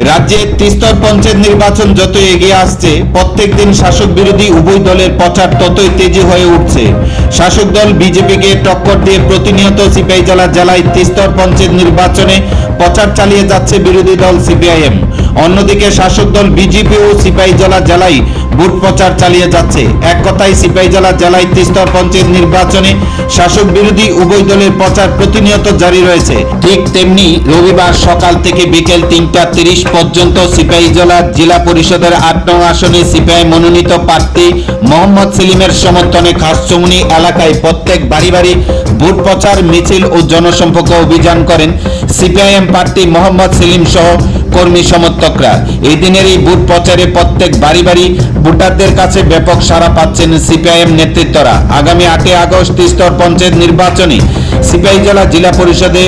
রাজ্যে তিস্তর পঞ্চায়েত নির্বাচন যত এগিয়ে আসছে, প্রত্যেক দিন শাসক বিরোধী উভয় দলের প্রচার ততই তেজি হয়ে উঠছে। শাসক দল বিজেপিকে টক্কর দিয়ে প্রতিনিয়ত সিপিআই জেলা জেলায় তিস্তর পঞ্চায়েত নির্বাচনে প্রচার চালিয়ে যাচ্ছে বিরোধী দল সিপিআইএম। অন্যদিকে শাসক দল বিজেপি ও সিপাহীজলা জেলায় ভোট প্রচার চালিয়ে যাচ্ছে। এক কথায় সিপাহীজলা জেলায় তিস্তর পঞ্চায়েত নির্বাচনে শাসক বিরোধী উভয় দলের প্রচার প্রতিনিয়ত জারি রয়েছে। ঠিক তেমনি রবিবার সকাল থেকে বিকেল তিনটা তিরিশ পর্যন্ত সিপাহীজলা জেলা জেলা পরিষদের আট নং আসনে সিপিআই মনোনীত প্রার্থী মোহাম্মদ সেলিমের সমর্থনে খাসচমুনি এলাকায় প্রত্যেক বাড়ি বাড়ি ভোট প্রচার, মিছিল ও জনসম্পর্ক অভিযান করেন সিপিআইএম প্রার্থী মোহাম্মদ সেলিম সহ কর্মী সমর্থকরা। এই দিনের এই ভোট প্রচারে প্রত্যেক বাড়ি বাড়ি ভোটারদের কাছে ব্যাপক সাড়া পাচ্ছেন সিপিআইএম নেতৃত্বরা। আগামী আটই আগস্ট স্তর পঞ্চায়েত নির্বাচনে সিপাহী জেলা জেলা পরিষদে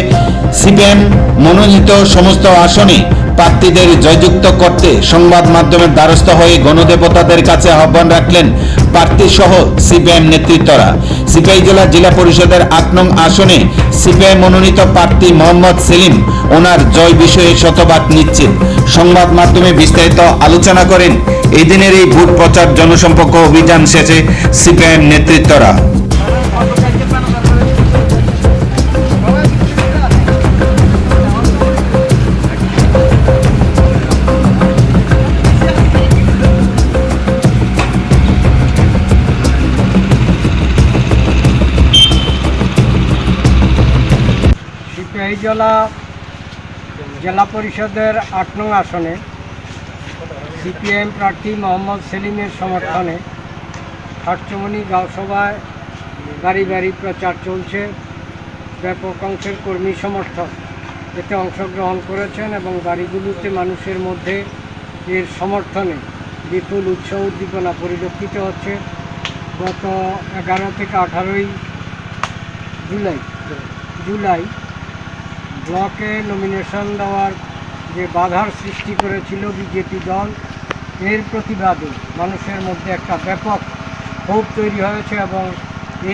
সিপিএম মনোনীত সমস্ত আসনে প্রার্থীদের জয়যুক্ত করতে সংবাদ মাধ্যমের দ্বারস্থ হয়ে গণদেবতাদের কাছে আহ্বান রাখলেন প্রার্থী সহ সিপিআইএম নেতৃত্বরা। সিপাহী জেলা জেলা পরিষদের আট নং আসনে সিপিআই মনোনীত প্রার্থী মোহাম্মদ সেলিম ওনার জয় বিষয়ে শতভাগ নিশ্চিত। সংবাদ মাধ্যমে বিস্তারিত আলোচনা করেন এই দিনের এই ভোট প্রচার জনসম্পর্ক অভিযান শেষে সিপিআইএম নেতৃত্বরা। জেলা জেলা পরিষদের আট নং আসনে সিপিএম প্রার্থী মোহাম্মদ সেলিমের সমর্থনে খাটচমনি গাঁওসভায় বাড়ি বাড়ি প্রচার চলছে। ব্যাপক অংশের কর্মী সমর্থক এতে অংশগ্রহণ করেছেন এবং বাড়িগুলোতে মানুষের মধ্যে এর সমর্থনে বিপুল উৎসাহ উদ্দীপনা পরিলক্ষিত হচ্ছে। গত এগারো থেকে আঠারোই জুলাই জুলাই ব্লকে নমিনেশন দেওয়ার যে বাধার সৃষ্টি করেছিল বিজেপি দল, এর প্রতিবাদে মানুষের মধ্যে একটা ব্যাপক ক্ষোভ তৈরি হয়েছে এবং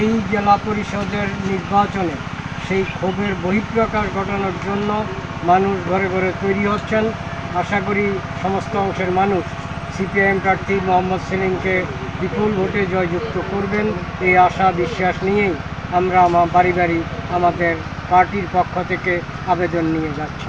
এই জেলা পরিষদের নির্বাচনে সেই ক্ষোভের বহিঃপ্রকাশ ঘটানোর জন্য মানুষ ঘরে ঘরে তৈরি হচ্ছেন। আশা করি সমস্ত অংশের মানুষ সিপিআইএম প্রার্থী মোহাম্মদ সেলিমকে বিপুল ভোটে জয়যুক্ত করবেন, এই আশা বিশ্বাস নিয়েই আমরা আমার বাড়ি বাড়ি আমাদের পার্টির পক্ষ থেকে আবেদন নিয়ে যাচ্ছি।